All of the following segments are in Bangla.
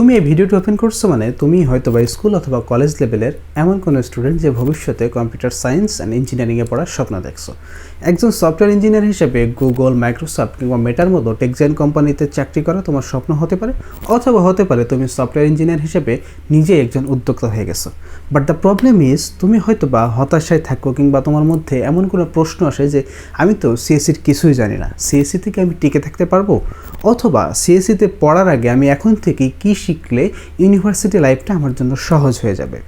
তুমি এই ভিডিওটি ওপেন করছ মানে তুমি হয়তো বা স্কুল অথবা কলেজ লেভেলের এমন কোনো স্টুডেন্ট যে ভবিষ্যতে কম্পিউটার সায়েন্স অ্যান্ড ইঞ্জিনিয়ারিংয়ে পড়ার স্বপ্ন দেখছ। একজন সফটওয়্যার ইঞ্জিনিয়ার হিসেবে গুগল মাইক্রোসফট কিংবা মেটার মতো টেক্সটাইল কোম্পানিতে চাকরি করা তোমার স্বপ্ন হতে পারে, অথবা হতে পারে তুমি সফটওয়্যার ইঞ্জিনিয়ার হিসেবে নিজে একজন উদ্যোক্তা হয়ে গেছো। বাট দ্য প্রবলেম ইজ তুমি হয়তো বা হতাশায় থাকো কিংবা তোমার মধ্যে এমন কোনো প্রশ্ন আসে যে, আমি তো সিএসসির কিছুই জানি না। সিএসসি থেকে আমি টিকে থাকতে পারব? অথবা সিএসসিতে পড়ার আগে আমি এখন থেকে কি শিখলে ইউনিভার্সিটি লাইফটা আমার জন্য সহজ হয়ে যাবে।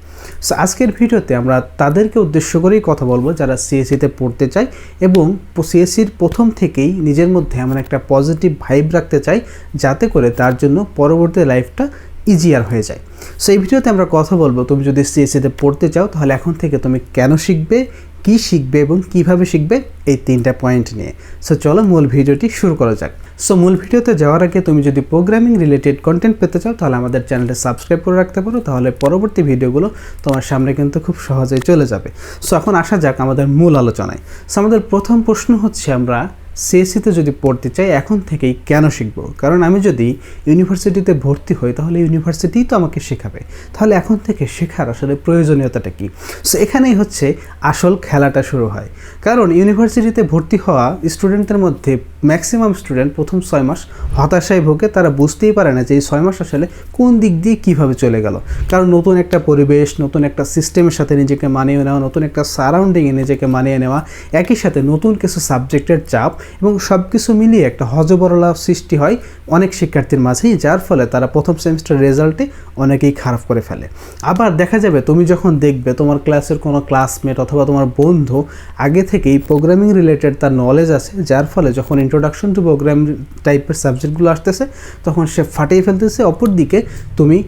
সো আজকের ভিডিওতে আমরা তাদেরকে উদ্দেশ্য করেই কথা বলব যারা সিএসসিতে পড়তে চায় এবং সিএসসির প্রথম থেকেই নিজের মধ্যে এমন একটা পজিটিভ ভাইব রাখতে চাই যাতে করে তার জন্য পরবর্তী লাইফটা ইজিয়ার হয়ে যায়। সো এই ভিডিওতে আমরা কথা বলব, তুমি যদি সিএসসিতে পড়তে চাও তাহলে এখন থেকে তুমি কেন শিখবে কি শিখবে এবং কীভাবে শিখবে এই তিনটা পয়েন্ট নিয়ে। সো চলো মূল ভিডিওটি শুরু করা যাক। সো মূল ভিডিওতে যাওয়ার আগে তুমি যদি প্রোগ্রামিং রিলেটেড কন্টেন্ট পেতে চাও, তাহলে আমাদের চ্যানেলটা সাবস্ক্রাইব করে রাখতে পারো, তাহলে পরবর্তী ভিডিওগুলো তোমার সামনে কিন্তু খুব সহজেই চলে যাবে। সো এখন আসা যাক আমাদের মূল আলোচনায়। সো আমাদের প্রথম প্রশ্ন হচ্ছে আমরা সিএসসিতে যদি পড়তে চাই, এখন থেকেই কেন শিখব? কারণ আমি যদি ইউনিভার্সিটিতে ভর্তি হই, তাহলে ইউনিভার্সিটিই তো আমাকে শেখাবে। তাহলে এখন থেকে শেখার আসলে প্রয়োজনীয়তাটা কী? সো এখানেই হচ্ছে আসল খেলাটা শুরু হয়। কারণ ইউনিভার্সিটিতে ভর্তি হওয়া স্টুডেন্টদের মধ্যে ম্যাক্সিমাম স্টুডেন্ট প্রথম ছয় মাস হতাশায় ভোগে, তারা বুঝতেই পারে না যে এই ছয় মাস আসলে কোন দিক দিয়ে কীভাবে চলে গেল। কারণ নতুন একটা পরিবেশ, নতুন একটা সিস্টেমের সাথে নিজেকে মানিয়ে নেওয়া, নতুন একটা সারাউন্ডিংয়ে নিজেকে মানিয়ে নেওয়া, একই সাথে নতুন কিছু সাবজেক্টের চাপ এবং সব কিছু মিলিয়ে একটা হজবরলা সৃষ্টি হয় অনেক শিক্ষার্থীর মাঝেই, যার ফলে তারা প্রথম সেমিস্টার রেজাল্টে অনেকেই খারাপ করে ফেলে। আবার দেখা যাবে, তুমি যখন দেখবে তোমার ক্লাসের কোনো ক্লাসমেট অথবা তোমার বন্ধু আগে থেকেই প্রোগ্রামিং রিলেটেড তার নলেজ আছে, যার ফলে যখন ইন্ট্রোডাকশন টু প্রোগ্রাম টাইপের সাবজেক্টগুলো আসতেছে, তখন সে ফাটিয়ে ফেলতেছে। অপরদিকে তুমি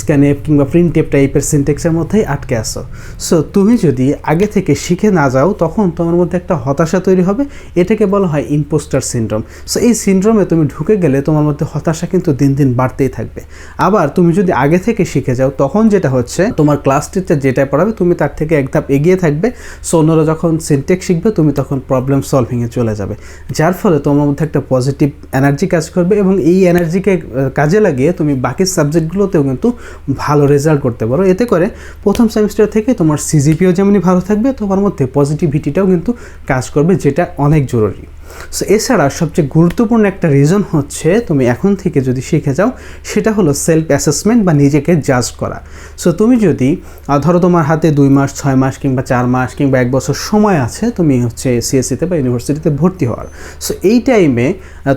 স্ক্যানেপ কিংবা প্রিন্ট প্রিন্টেপ টাইপের সিনটেক্সের মধ্যেই আটকে আসো সো তুমি যদি আগে থেকে শিখে না যাও, তখন তোমার মধ্যে একটা হতাশা তৈরি হবে। এটাকে বলা হয় ইম্পোস্টার সিনড্রোম সো এই সিনড্রোমে তুমি ঢুকে গেলে তোমার মধ্যে হতাশা কিন্তু দিন দিন বাড়তেই থাকবে। আবার তুমি যদি আগে থেকে শিখে যাও, তখন যেটা হচ্ছে, তোমার ক্লাস টিচার যেটা পড়াবে, তুমি তার থেকে এক ধাপ এগিয়ে থাকবে। সো অন্যরা যখন সিনটেক্স শিখবে, তুমি তখন প্রবলেম সলভিংয়ে চলে যাবে। যার ফলে তোমার মধ্যে একটা পজিটিভ এনার্জি কাজ করবে এবং এই এনার্জিকে কাজে লাগিয়ে তুমি বাকি সাবজেক্টগুলোতেও কিন্তু ভালো রেজাল্ট করতে পারো। এতে করে প্রথম সেমিস্টার থেকে তোমার সিজিপিও যেমনই ভালো থাকবে, তোমার মধ্যে পজিটিভিটিটাও কিন্তু কাজ করবে, যেটা অনেক জরুরি। সো এছাড়া সবচেয়ে গুরুত্বপূর্ণ একটা রিজন হচ্ছে তুমি এখন থেকে যদি শিখে যাও, সেটা হলো সেলফ অ্যাসেসমেন্ট বা নিজেকে জাজ করা। সো তুমি যদি ধরো তোমার হাতে দুই মাস, ছয় মাস কিংবা চার মাস কিংবা এক বছর সময় আছে, তুমি হচ্ছে সিএসসিতে বা ইউনিভার্সিটিতে ভর্তি হওয়ার। সো এই টাইমে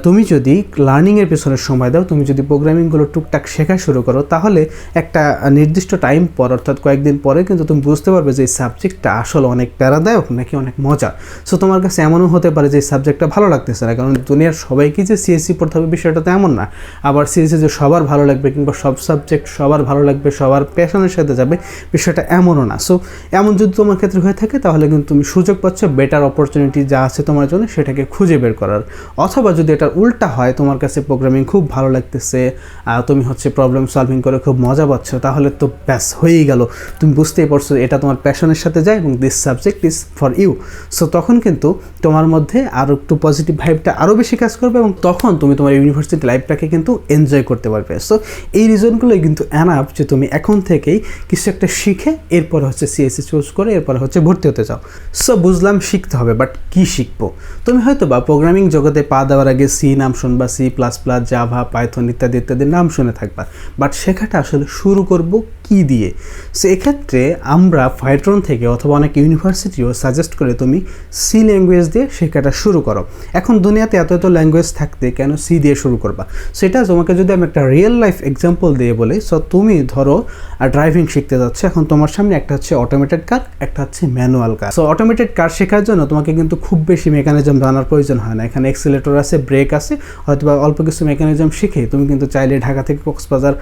তুমি যদি লার্নিংয়ের পেছনে সময় দাও, তুমি যদি প্রোগ্রামিংগুলো টুকটাক শেখা শুরু করো, তাহলে একটা নির্দিষ্ট টাইম পর, অর্থাৎ কয়েকদিন পরে কিন্তু তুমি বুঝতে পারবে যে এই সাবজেক্টটা আসলে অনেক প্যারাদায়ক নাকি অনেক মজা সো তোমার কাছে এমনও হতে পারে যে সাবজেক্ট সাবজেক্টটা ভালো লাগতেছে না। কারণ দুনিয়ার সবাইকে যে সিএসসি পড়তে হবে বিষয়টা তো এমন না। আবার সিএসসি যে সবার ভালো লাগবে কিংবা সব সাবজেক্ট সবার ভালো লাগবে, সবার প্যাশনের সাথে যাবে, বিষয়টা এমনও না। সো এমন যদি তোমার ক্ষেত্রে হয়ে থাকে, তাহলে কিন্তু তুমি সুযোগ পাচ্ছ বেটার অপরচুনিটি যা আছে তোমার জন্য সেটাকে খুঁজে বের করার। অথবা যদি এটা উল্টা হয়, তোমার কাছে প্রোগ্রামিং খুব ভালো লাগতেছে তুমি হচ্ছে প্রবলেম সলভিং করে খুব মজা পাচ্ছ, তাহলে তো ব্যাস, হয়েই গেল। তুমি বুঝতেই পারছ, এটা তোমার প্যাশনের সাথে যায় এবং this subject is for you so তখন কিন্তু তোমার মধ্যে আরও একটু পজিটিভ ভাইবটা আরও বেশি কাজ করবে এবং তখন তুমি তোমার ইউনিভার্সিটি লাইফটাকে কিন্তু এনজয় করতে পারবে। সো এই রিজনগুলোই কিন্তু অ্যানাপ যে তুমি এখন থেকেই কিছু একটা শিখে এরপর হচ্ছে সিএসসি চুজ করে এরপর হচ্ছে ভর্তি হতে চাও। সো বুঝলাম শিখতে হবে বাট কি শিখব? তুমি হয়তো বা প্রোগ্রামিং জগতে পা দেওয়ার আগে সি নাম শুনবা C plus plus Java Python ইত্যাদি ইত্যাদি নাম শুনে থাকবা। বাট শেখাটা আসলে শুরু করব কি দিয়ে? সো এক্ষেত্রে আমরা ফাইট্রন থেকে অথবা অনেক ইউনিভার্সিটিও সাজেস্ট করে তুমি সি ল্যাঙ্গুয়েজ দিয়ে শেখাটা শুরু করো। এখন দুনিয়াতে এত এত ল্যাঙ্গুয়েজ থাকতে কেন সি দিয়ে শুরু করবা? সেটা তোমাকে যদি আমি একটা রিয়েল লাইফ এক্সাম্পল দিয়ে বলি সো তুমি ধরো ড্রাইভিং শিখতে যাচ্ছে, এখন তোমার সামনে একটা হচ্ছে অটোমেটেড কার একটা হচ্ছে manual car so automated car শেখার জন্য তোমাকে কিন্তু খুব বেশি মেকানিজম জানার প্রয়োজন হয় না। এখানে এক্সিলেটর আছে ব্রেক আছে হয়তো বা অল্প কিছু মেকানিজম শিখে তুমি কিন্তু চাইলে ঢাকা থেকে কক্সবাজার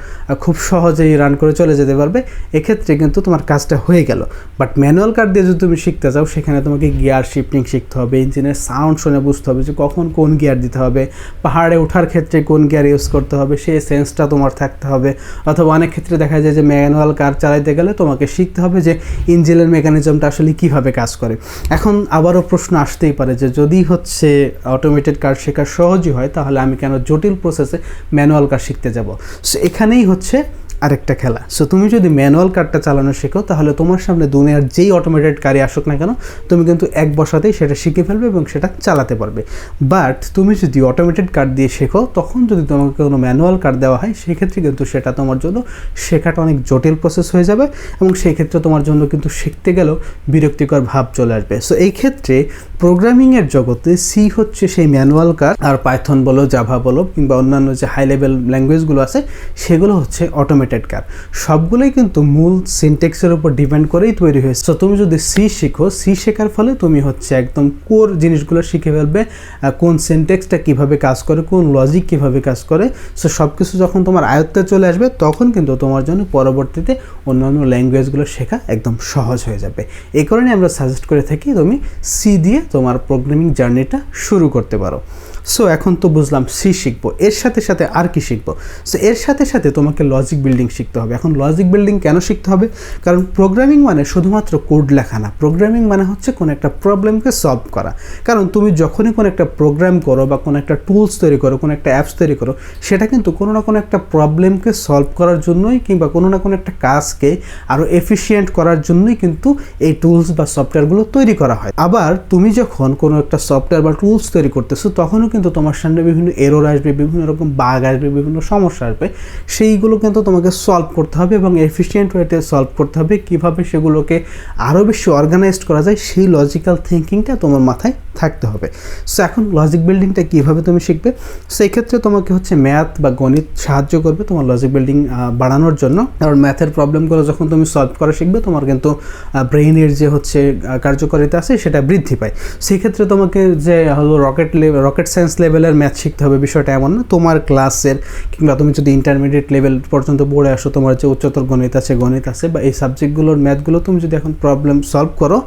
খুব সহজেই রান করে চলে যেতে পারবে। এক্ষেত্রে কিন্তু তোমার কাজটা হয়ে গেল। বাট ম্যানুয়াল কার দিয়ে যদি তুমি শিখতে চাও সেখানে তোমাকে গিয়ার শিফটিং শিখতে হবে ইঞ্জিনের সাউন্ড শুনে বুঝতে হবে যে কখন কোন গিয়ার দিতে হবে, পাহাড়ে ওঠার ক্ষেত্রে কোন গিয়ার ইউজ করতে হবে সেই সেন্সটা তোমার থাকতে হবে। অথবা অনেক ক্ষেত্রে দেখা যায় যে ম্যানুয়াল কার চালাইতে গেলে তোমাকে শিখতে হবে যে ইঞ্জিনের মেকানিজমটা আসলে কীভাবে কাজ করে। এখন আবারও প্রশ্ন আসতেই পারে যে যদি হচ্ছে অটোমেটেড কার শেখা সহজই হয়, তাহলে আমি কেন জটিল প্রসেসে ম্যানুয়াল কার শিখতে যাব? সো এখানেই হচ্ছে আরেকটা খেলা। সো তুমি যদি ম্যানুয়াল কারটা চালানো শেখো, তাহলে তোমার সামনে দুনিয়ার যেই অটোমেটেড গাড়ি আসুক না কেন, তুমি কিন্তু এক বসাতেই সেটা শিখে ফেলবে এবং সেটা চালাতে পারবে। বাট তুমি যদি অটোমেটেড কার দিয়ে শেখো, তখন যদি তোমাকে কোনো ম্যানুয়াল কার দেওয়া হয়, সেক্ষেত্রে কিন্তু সেটা তোমার জন্য শেখাটা অনেক জটিল প্রসেস হয়ে যাবে এবং সেই ক্ষেত্রে তোমার জন্য কিন্তু শিখতে গেলেও বিরক্তিকর ভাব চলে আসবে। সো এই ক্ষেত্রে প্রোগ্রামিংয়ের জগতে সি হচ্ছে সেই ম্যানুয়াল কার আর পাইথন বলো জাভা বলো, কিংবা অন্যান্য যে হাই লেভেল ল্যাঙ্গুয়েজগুলো আছে, সেগুলো হচ্ছে অটোমেটেড কার সবগুলোই কিন্তু মূল সিনটেক্সের উপর ডিপেন্ড করেই তৈরি হয়েছে। তো তুমি যদি সি শিখো সি শেখার ফলে তুমি হচ্ছে একদম কোর জিনিসগুলো শিখে ফেলবে কোন সিনটেক্সটা কীভাবে কাজ করে, কোন লজিক কীভাবে কাজ করে। সো সব কিছু যখন তোমার আয়ত্তে চলে আসবে, তখন কিন্তু তোমার জন্য পরবর্তীতে অন্যান্য ল্যাঙ্গুয়েজগুলো শেখা একদম সহজ হয়ে যাবে। এই কারণে আমরা সাজেস্ট করে থাকি তুমি সি দিয়ে তোমার প্রোগ্রামিং জার্নিটা শুরু করতে পারো। সো এখন তো বুঝলাম সি শিখব। এর সাথে সাথে আর কি শিখব? সো এর সাথে সাথে তোমাকে লজিক বিল্ডিং শিখতে হবে। এখন লজিক বিল্ডিং কেন শিখতে হবে? কারণ প্রোগ্রামিং মানে শুধুমাত্র কোড লেখা না। প্রোগ্রামিং মানে হচ্ছে কোনো একটা প্রবলেমকে সলভ করা। কারণ তুমি যখনই কোনো একটা প্রোগ্রাম করো বা কোনো একটা টুলস তৈরি করো, কোনো একটা অ্যাপস তৈরি করো, সেটা কিন্তু কোনো না কোনো একটা প্রবলেমকে সলভ করার জন্যই কিংবা কোনো না কোনো একটা কাজকে আরও এফিসিয়েন্ট করার জন্যই কিন্তু এই টুলস বা সফটওয়্যারগুলো তৈরি করা হয়। আবার তুমি যখন কোনো একটা সফটওয়্যার বা টুলস তৈরি করতেছো, তখনও কিন্তু তোমার সামনে বিভিন্ন এরর আসবে, বিভিন্ন রকম বাঘ আসবে, বিভিন্ন সমস্যা আসবে, সেইগুলো কিন্তু তোমাকে সলভ করতে হবে এবং এফিসিয়েন্ট ওয়েতে সলভ করতে হবে। কীভাবে সেগুলোকে আরও বেশি অর্গানাইজড করা যায়, সেই লজিক্যাল থিঙ্কিংটা তোমার মাথায় থাকতে হবে। সো এখন লজিক বিল্ডিংটা কীভাবে তুমি শিখবে? সেই ক্ষেত্রে তোমাকে হচ্ছে ম্যাথ বা গণিত সাহায্য করবে তোমার লজিক বিল্ডিং বাড়ানোর জন্য। কারণ ম্যাথের প্রবলেমগুলো যখন তুমি সলভ করা শিখবে, তোমার কিন্তু ব্রেইনের যে হচ্ছে কার্যকারিতা আছে, সেটা বৃদ্ধি পায়। সেই ক্ষেত্রে তোমাকে যে হলো রকেট রকেট সায়েন্স লেভেলের ম্যাথ শিখতে হবে বিষয়টা এমন না। তোমার ক্লাসের কিংবা তুমি যদি ইন্টারমিডিয়েট লেভেল পর্যন্ত পড়ে আসো, তোমার যে উচ্চতর গণিত আছে গণিত আছে বা এই সাবজেক্টগুলোর ম্যাথগুলো তুমি যদি এখন প্রবলেম সলভ করো,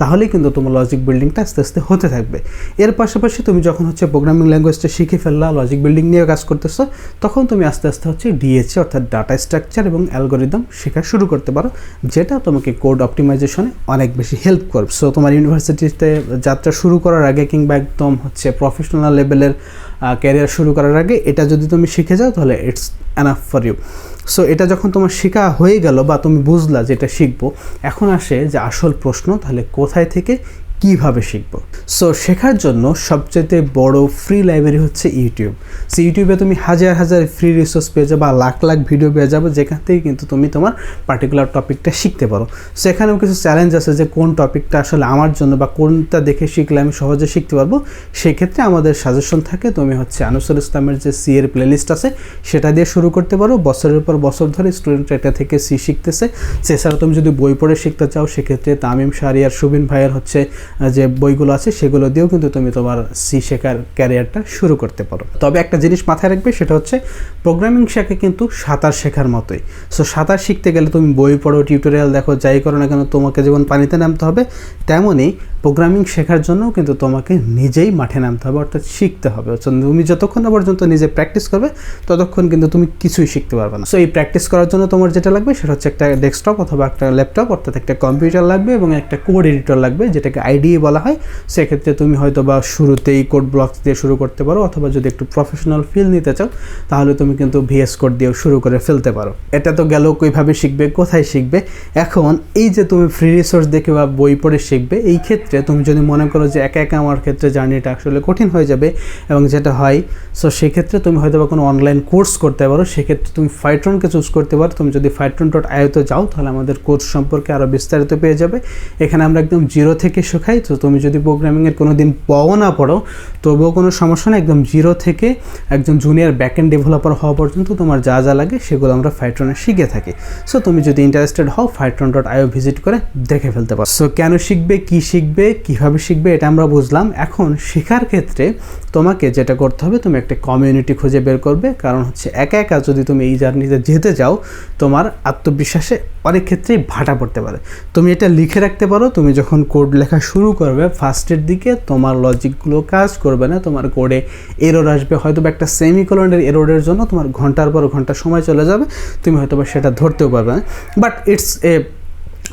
তাহলেই কিন্তু তোমার লজিক বিল্ডিংটা আস্তে আস্তে হতে থাকবে। এর পাশাপাশি তুমি যখন হচ্ছে প্রোগ্রামিং ল্যাঙ্গুয়েজটা শিখে ফেললা লজিক বিল্ডিং নিয়ে কাজ করতেছো, তখন তুমি আস্তে আস্তে হচ্ছে ডিএচএ অর্থাৎ ডাটা স্ট্রাকচার এবং অ্যালগোরিদম শেখা শুরু করতে পারো, যেটা তোমাকে কোড অপটিমাইজেশনে অনেক বেশি হেল্প করবে। সো তোমার ইউনিভার্সিটিতে যাত্রা শুরু করার আগে কিংবা একদম হচ্ছে প্রফেশনাল লেভেলের ক্যারিয়ার শুরু করার আগে এটা যদি তুমি শিখে যাও, তাহলে it's enough for you so এটা যখন তোমার শেখা হয়ে গেল বা তুমি বুঝলা যে এটা শিখব, এখন আসে যে আসল প্রশ্ন, তাহলে কোথায় থেকে কীভাবে শিখব? সো শেখার জন্য সবচেয়ে বড় ফ্রি লাইব্রেরি হচ্ছে ইউটিউব সো ইউটিউবে তুমি হাজার হাজার ফ্রি রিসোর্স পেয়ে যাবে বা লাখ লাখ ভিডিও পেয়ে যাবে, যেখান থেকে কিন্তু তুমি তোমার পার্টিকুলার টপিকটা শিখতে পারো। সো এখানেও কিছু চ্যালেঞ্জ আছে যে কোন টপিকটা আসলে আমার জন্য বা কোনটা দেখে শিখলে আমি সহজে শিখতে পারব। সেক্ষেত্রে আমাদের সাজেশন থাকে, তুমি হচ্ছে আনুসুল ইসলামের যে সি এর প্লেলিস্ট আছে, সেটা দিয়ে শুরু করতে পারো। বছরের পর বছর ধরে স্টুডেন্ট এটা থেকে সি শিখতেছে। সেছাড়া তুমি যদি বই পড়ে শিখতে চাও, সেক্ষেত্রে তামিম শাহরিয়ার, সুবিন ভাইয়ের হচ্ছে যে বইগুলো আছে সেগুলো দিয়েও কিন্তু তুমি তোমার সি শেখার ক্যারিয়ারটা শুরু করতে পারো। তবে একটা জিনিস মাথায় রাখবে, সেটা হচ্ছে প্রোগ্রামিং শেখা কিন্তু সাঁতার শেখার মতোই। সো সাঁতার শিখতে গেলে তুমি বই পড়ো টিউটোরিয়াল দেখো, যাই করো না কেন, তোমাকে যেমন পানিতে নামতে হবে, তেমনই প্রোগ্রামিং শেখার জন্যও কিন্তু তোমাকে নিজেই মাঠে নামতে হবে, অর্থাৎ শিখতে হবে। তুমি যতক্ষণ না পর্যন্ত নিজে প্র্যাকটিস করবে, ততক্ষণ কিন্তু তুমি কিছুই শিখতে পারবে না। সো এই প্র্যাকটিস করার জন্য তোমার যেটা লাগবে, সেটা হচ্ছে একটা ডেস্কটপ অথবা একটা ল্যাপটপ অর্থাৎ একটা কম্পিউটার লাগবে এবং একটা কোড এডিটর লাগবে, যেটাকে আইডিএ বলা হয়, সেক্ষেত্রে তুমি হয়তো বা শুরুতেই কোড ব্লকস দিয়ে শুরু করতে পারো অথবা যদি একটু প্রফেশনাল ফিল নিতে চাও, তাহলে তুমি কিন্তু ভিএস কোড দিয়েও শুরু করে ফেলতে পারো। এটা তো গেল কীভাবে শিখবে, কোথায় শিখবে? এখন এই যে তুমি ফ্রি রিসোর্স দেখে বা বই পড়ে শিখবে, এই ক্ষেত্রে তুমি যদি মনে করো যে একা একা আমার ক্ষেত্রে জার্নিটা আসলে কঠিন হয়ে যাবে এবং যেটা হয় সো সেক্ষেত্রে তুমি হয়তো বা কোনো অনলাইন কোর্স করতে পারো, সেক্ষেত্রে তুমি ফাইট্রনকে চুজ করতে পারো। তুমি যদি ফাইট্রন ডট আয়োতে যাও, তাহলে আমাদের কোর্স সম্পর্কে আরও বিস্তারিত পেয়ে যাবে। এখানে আমরা একদম জিরো থেকে শেখাই। তো তুমি যদি প্রোগ্রামিংয়ের কোনো দিন পও না পড়ো, তবুও কোনো সমস্যা নেই। একদম জিরো থেকে একজন জুনিয়র ব্যাকএন্ড ডেভেলপার হওয়া পর্যন্ত তোমার যা যা লাগে সেগুলো আমরা ফাইট্রনে শিখে থাকি। সো তুমি যদি ইন্টারেস্টেড হও ফাইট্রন ডট আইও ভিজিট করে দেখে ফেলতে পারো। সো কেন শিখবে, কি শিখবে, কীভাবে শিখবে এটা আমরা বুঝলাম। এখন শেখার ক্ষেত্রে তোমাকে যেটা করতে হবে, তুমি একটা কমিউনিটি খুঁজে বের করবে। কারণ হচ্ছে একা একা যদি তুমি এই জার্নিতে যেতে যাও তোমার আত্মবিশ্বাসে অনেক ক্ষেত্রেই ভাটা পড়তে পারে। তুমি এটা লিখে রাখতে পারো। তুমি যখন কোড লেখা শুরু শুরু করবে ফার্স্টের দিকে, তোমার লজিকগুলো কাজ করবে না, তোমার কোডে এরর আসবে। হয়তো বা একটা সেমিকোলনের এররের জন্য তোমার ঘণ্টার পর ঘণ্টা সময় চলে যাবে, তুমি হয়তো বা সেটা ধরতেও পারবে না। But it's a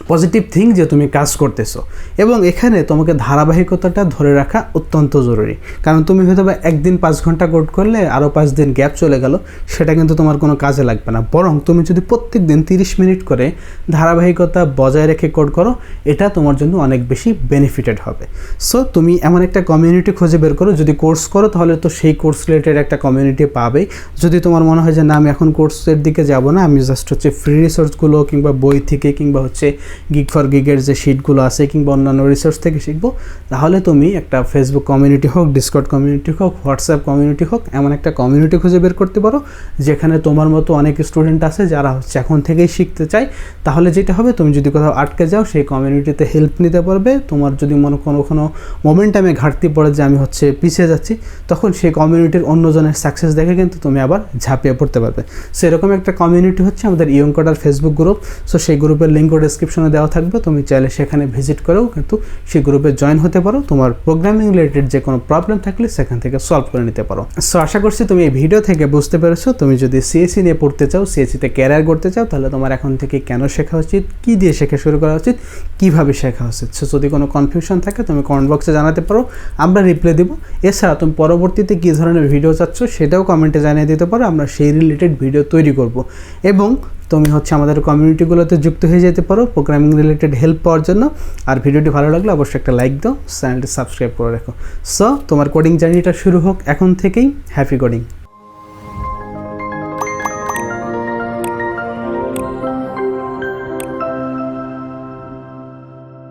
positive thing যে তুমি কাজ করতেছো। এবং এখানে তোমাকে ধারাবাহিকতাটা ধরে রাখা অত্যন্ত জরুরি। কারণ তুমি হয়তো বা একদিন পাঁচ ঘণ্টা কোড করলে আরও পাঁচ দিন গ্যাপ চলে গেল, সেটা কিন্তু তোমার কোনো কাজে লাগবে না। বরং তুমি যদি প্রত্যেক দিন তিরিশ মিনিট করে ধারাবাহিকতা বজায় রেখে কোড করো, এটা তোমার জন্য অনেক বেশি বেনিফিটেড হবে। সো তুমি এমন একটা কমিউনিটি খুঁজে বের করো, যদি কোর্স করো, তাহলে তো সেই কোর্স রিলেটেড একটা কমিউনিটি পাবেই। যদি তোমার মনে হয় যে, না, আমি এখন কোর্সের দিকে যাব না, আমি জাস্ট হচ্ছে ফ্রি রিসোর্সগুলো কিংবা বই থেকে কিংবা হচ্ছে গিগ ফর গিগের যে শিটগুলো আছে কিংবা অন্যান্য রিসোর্স থেকে শিখব, তাহলে তুমি একটা ফেসবুক কমিউনিটি হোক ডিসকর্ড কমিউনিটি হোক হোয়াটসঅ্যাপ কমিউনিটি হোক, এমন একটা কমিউনিটি খুঁজে বের করতে পারো, যেখানে তোমার মতো অনেক স্টুডেন্ট আছে যারা হচ্ছে এখন থেকেই শিখতে চায়। তাহলে যেটা হবে, তুমি যদি কোথাও আটকে যাও, সেই কমিউনিটিতে হেল্প নিতে পারবে। তোমার যদি মনে কোনো কোনো মোমেন্টামে ঘাটতি পড়ে যে আমি হচ্ছে পিছিয়ে যাচ্ছি, তখন সেই কমিউনিটির অন্যজনের সাকসেস দেখে কিন্তু তুমি আবার ঝাঁপিয়ে পড়তে পারবে। সেরকম একটা কমিউনিটি হচ্ছে আমাদের ইয়ংকডার ফেসবুক গ্রুপ সো সেই গ্রুপের লিঙ্কও ডিসক্রিপশনে দেওয়া থাকবে, তুমি চাইলে সেখানে ভিজিট করেও কিন্তু সেই গ্রুপে জয়েন হতে পারো। তোমার প্রোগ্রামিং রিলেটেড যে কোনো প্রবলেম থাকলে সেখান থেকে সলভ করে নিতে পারো। সো আশা করছি তুমি এই ভিডিও থেকে বুঝতে পেরেছ। তুমি যদি সিএসসি নিয়ে পড়তে চাও সিএসসিতে ক্যারিয়ার করতে চাও, তাহলে তোমার এখন থেকে কেন শেখা উচিত? কী দিয়ে শেখা শুরু করা উচিত? কীভাবে শেখা উচিত? সো যদি কোনো কনফিউশন থাকে, তুমি কমেন্ট বক্সে জানাতে পারো। আমরা রিপ্লাই দেবো। এছাড়া তুমি পরবর্তীতে কী ধরনের ভিডিও চাচ্ছ, সেটাও কমেন্টে জানিয়ে দিতে পারো। আমরা সেই রিলেটেড ভিডিও তৈরি করব। এবং তুমি হচ্ছে আমাদের কমিউনিটিগুলোতে যুক্ত হয়ে যেতে পারো প্রোগ্রামিং রিলেটেড হেল্প পাওয়ার জন্য। আর ভিডিওটি ভালো লাগলে অবশ্যই একটা লাইক দাও চ্যানেলটি সাবস্ক্রাইব করে রাখো। সো তোমার কোডিং জার্নিটা শুরু হোক এখন থেকেই হ্যাপি কোডিং